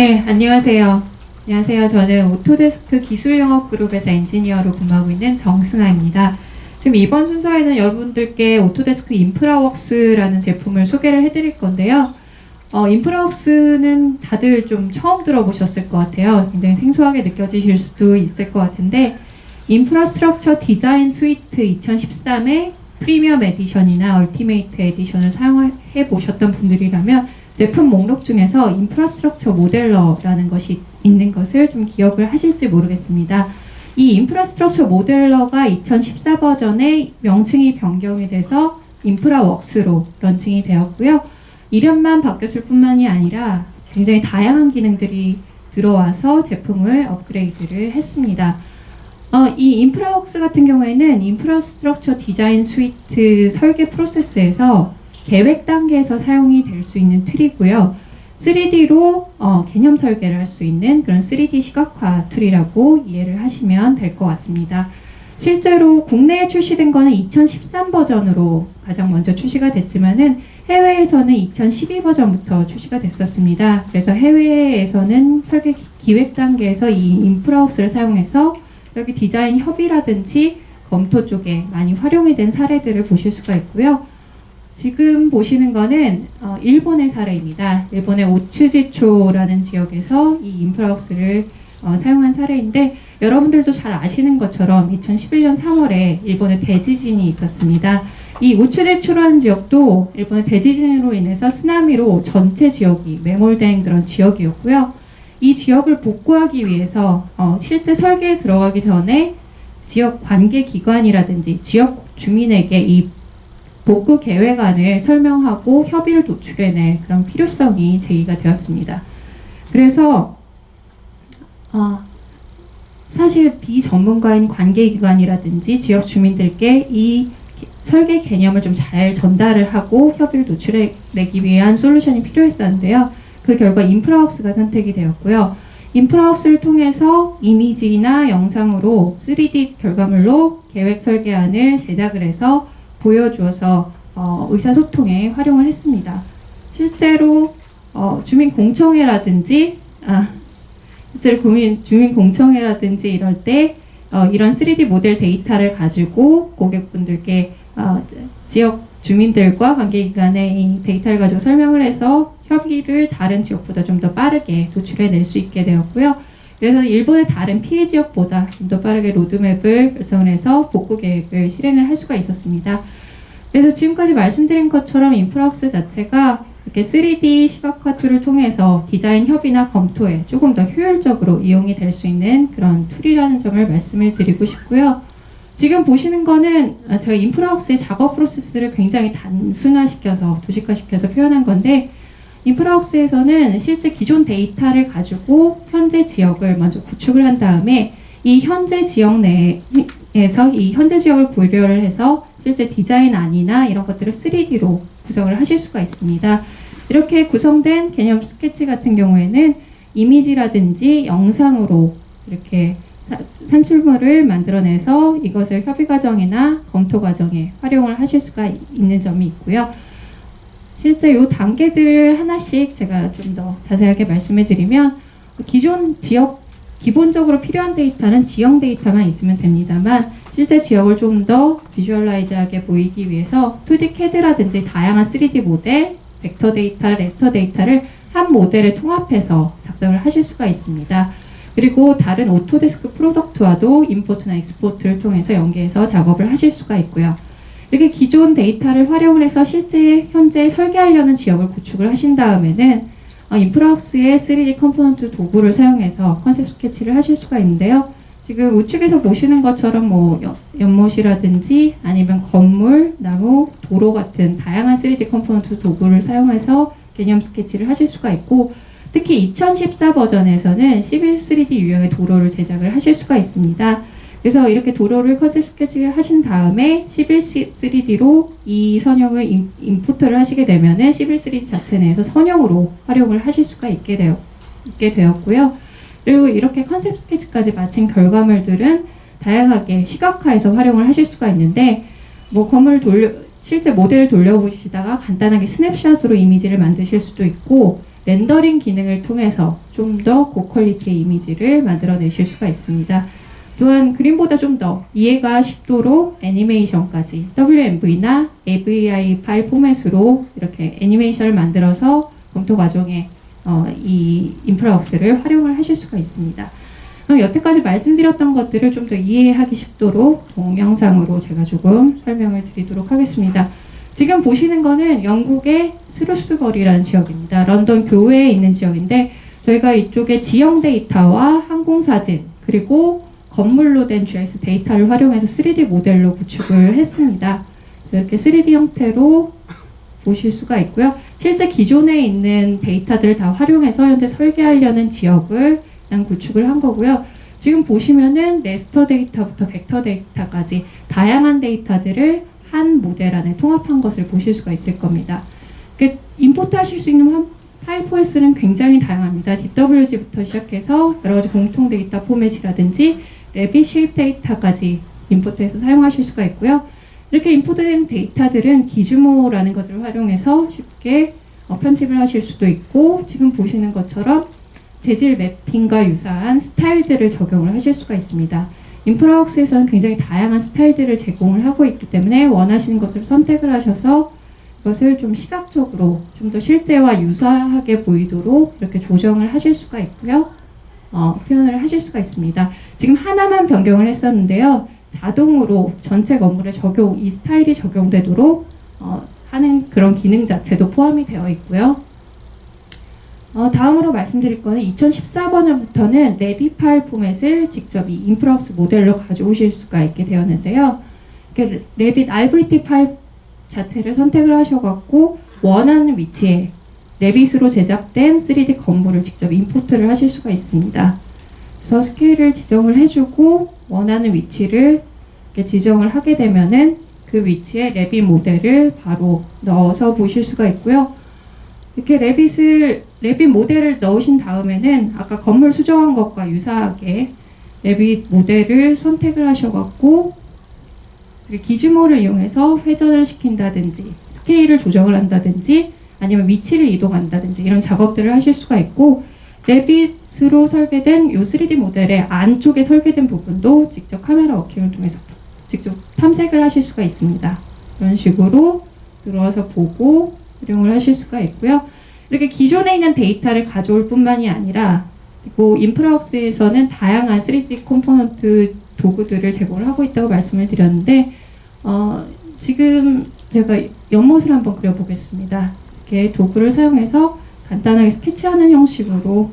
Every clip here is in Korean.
네, 안녕하세요. 안녕하세요. 저는 오토데스크 기술영업그룹에서 엔지니어로 근무하고 있는 정승아입니다. 지금 이번 순서에는 여러분들께 오토데스크 인프라웍스라는 제품을 소개를 해드릴 건데요. 어, 인프라웍스는 다들 좀 처음 들어보셨을 것 같아요. 굉장히 생소하게 느껴지실 수도 있을 것 같은데, 인프라스트럭처 디자인 스위트 2013의 프리미엄 에디션이나 얼티메이트 에디션을 사용해 보셨던 분들이라면 제품 목록 중에서 인프라스트럭처 모델러라는 것이 있는 것을 좀 기억을 하실지 모르겠습니다. 이 인프라스트럭처 모델러가 2014 버전에 명칭이 변경이 돼서 인프라웍스로 런칭이 되었고요. 이름만 바뀌었을 뿐만이 아니라 굉장히 다양한 기능들이 들어와서 제품을 업그레이드를 했습니다. 어, 이 인프라웍스 같은 경우에는 인프라스트럭처 디자인 스위트 설계 프로세스에서 계획 단계에서 사용이 될 수 있는 툴이고요. 3D로 어, 개념 설계를 할 수 있는 그런 3D 시각화 툴이라고 이해를 하시면 될 것 같습니다. 실제로 국내에 출시된 거는 2013 버전으로 가장 먼저 출시가 됐지만은 해외에서는 2012 버전부터 출시가 됐었습니다. 그래서 해외에서는 설계 기획 단계에서 이 인프라우스를 사용해서 여기 디자인 협의라든지 검토 쪽에 많이 활용이 된 사례들을 보실 수가 있고요. 지금 보시는 거는 어, 일본의 사례입니다. 일본의 오츠지초라는 지역에서 이 인프라웍스를 어, 사용한 사례인데 여러분들도 잘 아시는 것처럼 2011년 3월에 일본에 대지진이 있었습니다. 이 오츠지초라는 지역도 일본의 대지진으로 인해서 쓰나미로 전체 지역이 매몰된 그런 지역이었고요. 이 지역을 복구하기 위해서 어, 실제 설계에 들어가기 전에 지역 관계 기관이라든지 지역 주민에게 이 복구 계획안을 설명하고 협의를 도출해낼 그런 필요성이 제기가 되었습니다. 그래서 어, 사실 비전문가인 관계기관이라든지 지역 주민들께 이 설계 개념을 좀 잘 전달을 하고 협의를 도출해내기 위한 솔루션이 필요했었는데요. 그 결과 인프라웍스가 선택이 되었고요. 인프라웍스를 통해서 이미지나 영상으로 3D 결과물로 계획 설계안을 제작을 해서 보여주어서 어, 의사소통에 활용을 했습니다. 실제로 어, 주민 공청회라든지 아, 실제로 주민, 주민 공청회라든지 이럴 때 어, 이런 3D 모델 데이터를 가지고 고객분들께 어, 지역 주민들과 관계기관의 이 데이터를 가지고 설명을 해서 협의를 다른 지역보다 좀 더 빠르게 도출해낼 수 있게 되었고요. 그래서 일본의 다른 피해 지역보다 좀 더 빠르게 로드맵을 결성을 해서 복구 계획을 실행을 할 수가 있었습니다. 그래서 지금까지 말씀드린 것처럼 인프라웍스 자체가 이렇게 3D 시각화 툴을 통해서 디자인 협의나 검토에 조금 더 효율적으로 이용이 될 수 있는 그런 툴이라는 점을 말씀을 드리고 싶고요. 지금 보시는 거는 저희 인프라웍스의 작업 프로세스를 굉장히 단순화시켜서 도식화시켜서 표현한 건데 인프라웍스에서는 실제 기존 데이터를 가지고 현재 지역을 먼저 구축을 한 다음에 이 현재 지역 내에서 이 현재 지역을 고려를 해서 실제 디자인 안이나 이런 것들을 3D로 구성을 하실 수가 있습니다. 이렇게 구성된 개념 스케치 같은 경우에는 이미지라든지 영상으로 이렇게 산출물을 만들어내서 이것을 협의 과정이나 검토 과정에 활용을 하실 수가 있는 점이 있고요. 실제 이 단계들을 하나씩 제가 좀 더 자세하게 말씀해 드리면 기존 지역 기본적으로 필요한 데이터는 지형 데이터만 있으면 됩니다만 실제 지역을 좀 더 비주얼라이즈하게 보이기 위해서 2D CAD라든지 다양한 3D 모델, 벡터 데이터, 레스터 데이터를 한 모델에 통합해서 작성을 하실 수가 있습니다. 그리고 다른 오토데스크 프로덕트와도 임포트나 익스포트를 통해서 연계해서 작업을 하실 수가 있고요. 이렇게 기존 데이터를 활용을 해서 실제 현재 설계하려는 지역을 구축을 하신 다음에는 어, 인프라웍스의 3D 컴포넌트 도구를 사용해서 컨셉 스케치를 하실 수가 있는데요. 지금 우측에서 보시는 것처럼 뭐 연못이라든지 아니면 건물, 나무, 도로 같은 다양한 3D 컴포넌트 도구를 사용해서 개념 스케치를 하실 수가 있고 특히 2014 버전에서는 11 3D 유형의 도로를 제작을 하실 수가 있습니다. 그래서 이렇게 도로를 컨셉 스케치를 하신 다음에 11 3D로 이 선형을 인, 인포트를 하시게 되면은 11 3D 자체 내에서 선형으로 활용을 하실 수가 있게, 되어, 있게 되었고요. 그리고 이렇게 컨셉 스케치까지 마친 결과물들은 다양하게 시각화해서 활용을 하실 수가 있는데 뭐 건물 돌려 실제 모델을 돌려보시다가 간단하게 스냅샷으로 이미지를 만드실 수도 있고 렌더링 기능을 통해서 좀 더 고퀄리티의 이미지를 만들어내실 수가 있습니다. 또한 그림보다 좀 더 이해가 쉽도록 애니메이션까지 WMV나 AVI 파일 포맷으로 이렇게 애니메이션을 만들어서 검토 과정에 어, 이 인프라웍스를 활용을 하실 수가 있습니다. 그럼 여태까지 말씀드렸던 것들을 좀 더 이해하기 쉽도록 동영상으로 제가 조금 설명을 드리도록 하겠습니다. 지금 보시는 거는 영국의 스루스버리라는 지역입니다. 런던 교외에 있는 지역인데 저희가 이쪽에 지형 데이터와 항공 사진 그리고 건물로 된 GIS 데이터를 활용해서 3D 모델로 구축을 했습니다. 이렇게 3D 형태로 보실 수가 있고요. 실제 기존에 있는 데이터들을 다 활용해서 현재 설계하려는 지역을 그냥 구축을 한 거고요. 지금 보시면은 레스터 데이터부터 벡터 데이터까지 다양한 데이터들을 한 모델 안에 통합한 것을 보실 수가 있을 겁니다. 임포트 하실 수 있는 한- 파일 포맷은 굉장히 다양합니다. DWG부터 시작해서 여러 가지 공통 데이터 포맷이라든지 레빗 쉐입 데이터까지 임포트해서 사용하실 수가 있고요. 이렇게 임포트된 데이터들은 기즈모라는 것을 활용해서 쉽게 어, 편집을 하실 수도 있고 지금 보시는 것처럼 재질 매핑과 유사한 스타일들을 적용을 하실 수가 있습니다. 인프라웍스에서는 굉장히 다양한 스타일들을 제공을 하고 있기 때문에 원하시는 것을 선택을 하셔서 그것을 좀 시각적으로 좀 더 실제와 유사하게 보이도록 이렇게 조정을 하실 수가 있고요. 어, 표현을 하실 수가 있습니다. 지금 하나만 변경을 했었는데요. 자동으로 전체 건물에 적용, 이 스타일이 적용되도록 어, 하는 그런 기능 자체도 포함이 되어 있고요. 어, 다음으로 말씀드릴 거는 2014번부터는 레비 파일 포맷을 직접 이 인프라웍스 모델로 가져오실 수가 있게 되었는데요. 레빗 RVT 파일 자체를 선택을 하셔갖고 원하는 위치에 레빗으로 제작된 3D 건물을 직접 임포트를 하실 수가 있습니다. 그래서 스케일을 지정을 해주고 원하는 위치를 지정을 하게 되면은 그 위치에 레빗 모델을 바로 넣어서 보실 수가 있고요. 이렇게 레빗을 레빗 모델을 넣으신 다음에는 아까 건물 수정한 것과 유사하게 레빗 모델을 선택을 하셔갖고 기즈모를 이용해서 회전을 시킨다든지 스케일을 조정을 한다든지 아니면 위치를 이동한다든지 이런 작업들을 하실 수가 있고 레빗으로 설계된 이 3D 모델의 안쪽에 설계된 부분도 직접 카메라 워킹을 통해서 직접 탐색을 하실 수가 있습니다. 이런 식으로 들어와서 보고 활용을 하실 수가 있고요. 이렇게 기존에 있는 데이터를 가져올 뿐만이 아니라 그리고 인프라웍스에서는 다양한 3D 컴포넌트 도구들을 제공을 하고 있다고 말씀을 드렸는데 어, 지금 제가 연못을 한번 그려보겠습니다. 이렇게 도구를 사용해서 간단하게 스케치하는 형식으로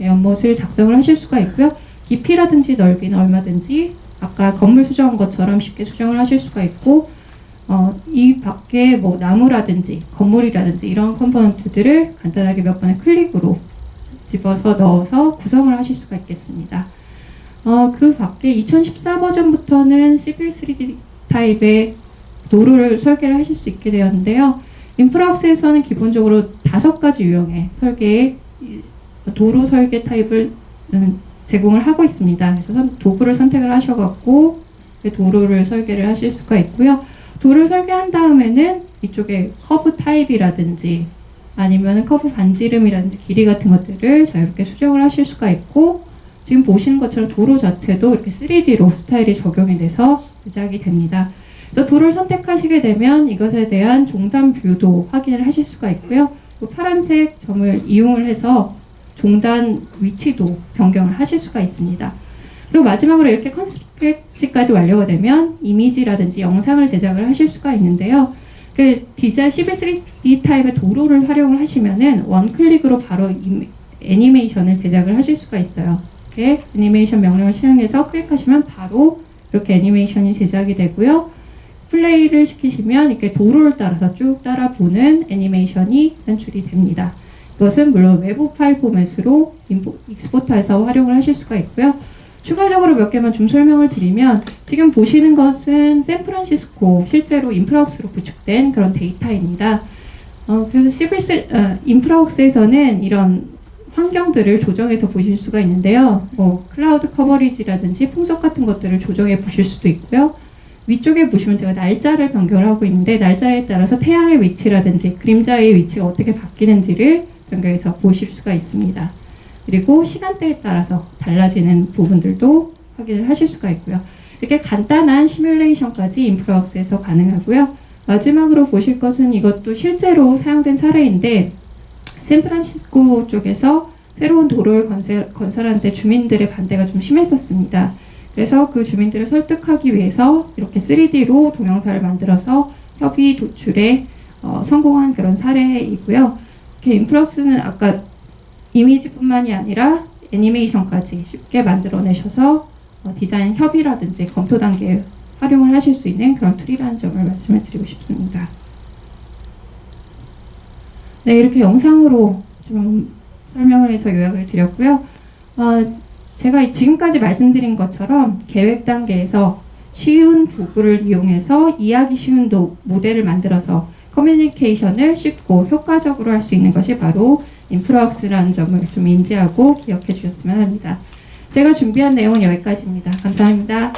연못을 작성을 하실 수가 있고요. 깊이라든지 넓이는 얼마든지 아까 건물 수정한 것처럼 쉽게 수정을 하실 수가 있고 어, 이 밖에 뭐 나무라든지 건물이라든지 이런 컴포넌트들을 간단하게 몇 번의 클릭으로 집어서 넣어서 구성을 하실 수가 있겠습니다. 어, 그 밖에 2014 버전부터는 시빌 3D 타입의 도로를 설계를 하실 수 있게 되었는데요. 인프라웍스에서는 기본적으로 다섯 가지 유형의 설계의 이 도로 설계 타입을 음, 제공을 하고 있습니다. 그래서 선- 도구를 선택을 하셔갖고 그 도로를 설계를 하실 수가 있고요. 도를 설계한 다음에는 이쪽에 커브 타입이라든지 아니면 커브 반지름이라든지 길이 같은 것들을 자유롭게 수정을 하실 수가 있고 지금 보시는 것처럼 도로 자체도 이렇게 3D로 스타일이 적용이 돼서 제작이 됩니다. 그래서 도를 선택하시게 되면 이것에 대한 종단 뷰도 확인을 하실 수가 있고요. 또 파란색 점을 이용을 해서 종단 위치도 변경을 하실 수가 있습니다. 그리고 마지막으로 이렇게 컨셉까지 완료가 되면 이미지라든지 영상을 제작을 하실 수가 있는데요. 그 디자인 11.3D 타입의 도로를 활용을 하시면은 원 클릭으로 바로 이- 애니메이션을 제작을 하실 수가 있어요. 이렇게 애니메이션 명령을 실행해서 클릭하시면 바로 이렇게 애니메이션이 제작이 되고요. 플레이를 시키시면 이렇게 도로를 따라서 쭉 따라 보는 애니메이션이 연출이 됩니다. 이것은 물론 외부 파일 포맷으로 익스포트해서 활용을 하실 수가 있고요. 추가적으로 몇 개만 좀 설명을 드리면 지금 보시는 것은 샌프란시스코 실제로 인프라웍스로 구축된 그런 데이터입니다. 어, 그래서 시빌스 어, 인프라웍스에서는 이런 환경들을 조정해서 보실 수가 있는데요. 뭐 클라우드 커버리지라든지 풍속 같은 것들을 조정해 보실 수도 있고요. 위쪽에 보시면 제가 날짜를 변경을 하고 있는데 날짜에 따라서 태양의 위치라든지 그림자의 위치가 어떻게 바뀌는지를 변경해서 보실 수가 있습니다. 그리고 시간대에 따라서 달라지는 부분들도 확인을 하실 수가 있고요. 이렇게 간단한 시뮬레이션까지 인프라웍스에서 가능하고요. 마지막으로 보실 것은 이것도 실제로 사용된 사례인데 샌프란시스코 쪽에서 새로운 도로를 건설, 건설하는데 주민들의 반대가 좀 심했었습니다. 그래서 그 주민들을 설득하기 위해서 이렇게 3D로 동영상을 만들어서 협의 도출에 어, 성공한 그런 사례이고요. 이렇게 인프럭스는 아까 이미지뿐만이 아니라 애니메이션까지 쉽게 만들어내셔서 어, 디자인 협의라든지 검토 단계에 활용을 하실 수 있는 그런 툴이라는 점을 말씀을 드리고 싶습니다. 네, 이렇게 영상으로 좀 설명을 해서 요약을 드렸고요. 어, 제가 지금까지 말씀드린 것처럼 계획 단계에서 쉬운 도구를 이용해서 이해하기 쉬운 도, 모델을 만들어서 커뮤니케이션을 쉽고 효과적으로 할 수 있는 것이 바로 인프라웍스라는 점을 좀 인지하고 기억해 주셨으면 합니다. 제가 준비한 내용은 여기까지입니다. 감사합니다.